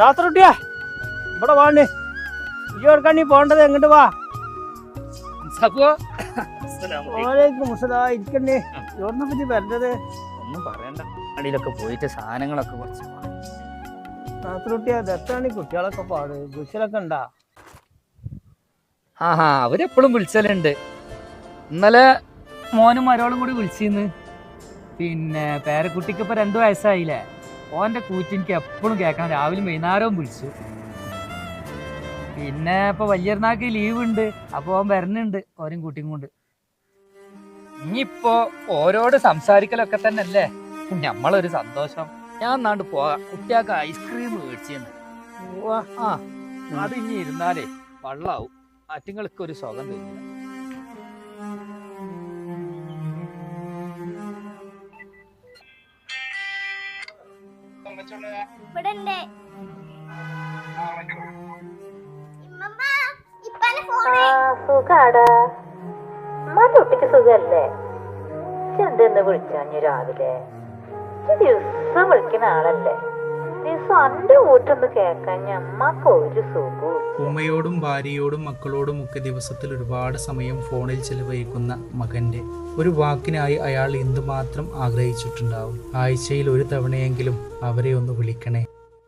നാത്രൂട്ടിയാ ഇവിടെ വാണേ ഈ ഓർക്കാൻ നീ പോണ്ടത് എങ്ങോട്ട് വാ. ഇരിക്കണ്ടേ പറ്റി വരേണ്ടത്? ഒന്നും പറയണ്ട. അടിയിലൊക്കെ പോയിട്ട് സാധനങ്ങളൊക്കെ കുറച്ച് വാങ്ങി. നാത്രൂട്ടിയാ ദത്താണ് ഈ കുട്ടികളൊക്കെ പാട്. ബുഷിലൊക്കെ ഉണ്ടാ? ആഹാ അവരെപ്പോഴും വിളിച്ചലുണ്ട്. ഇന്നലെ മോനും മരോളും കൂടി വിളിച്ചിന്ന്. പിന്നെ പേരക്കുട്ടിക്ക് ഇപ്പൊ രണ്ടു വയസ്സായില്ലേ? ഓന്റെ കൂറ്റി എനിക്ക് എപ്പോഴും കേൾക്കണം രാവിലെ വൈകുന്നേരവും വിളിച്ചു. പിന്നെ ഇപ്പൊ വലിയർന്നാക്ക് ലീവ് ഉണ്ട്. അപ്പൊ ഓൻ വരുന്നുണ്ട് ഓരും കൂട്ടിയും കൊണ്ട്. ഇനിയിപ്പോ ഓരോട് സംസാരിക്കലൊക്കെ തന്നെ അല്ലേ നമ്മളൊരു സന്തോഷം. ഞാൻ നാണ്ട് പോകാം കുട്ടികൾക്ക് ഐസ്ക്രീം മേടിച്ചെന്ന്. ആ അത് ഇനി ഇരുന്നാലേ വള്ളാവും. ആറ്റുങ്ങൾക്ക് ഒരു സുഖം തരില്ല. ഇവിടെ ഉണ്ട് ഇമ്മമ്മ, ഇപ്പാന്റെ ഫോണ്. സുഖാടാ. ഉമ്മാന്റെ കുട്ടിക്ക് സുഖല്ലേ? എന്തെന്ന് വിളിച്ചു രാവിലെ? ദിവസം വിളിക്കുന്ന ആളല്ലേ? ഞമ്മക്ക് ഒരു ഉമ്മയോടും ഭാര്യയോടും മക്കളോടും ഒക്കെ ദിവസത്തിൽ ഒരുപാട് സമയം ഫോണിൽ ചെലവഴിക്കുന്ന മകന്റെ ഒരു വാക്കിനായി അയാൾ എന്തുമാത്രം ആഗ്രഹിച്ചിട്ടുണ്ടാവും? ആഴ്ചയിൽ ഒരു തവണയെങ്കിലും അവരെ ഒന്ന് വിളിക്കണേ.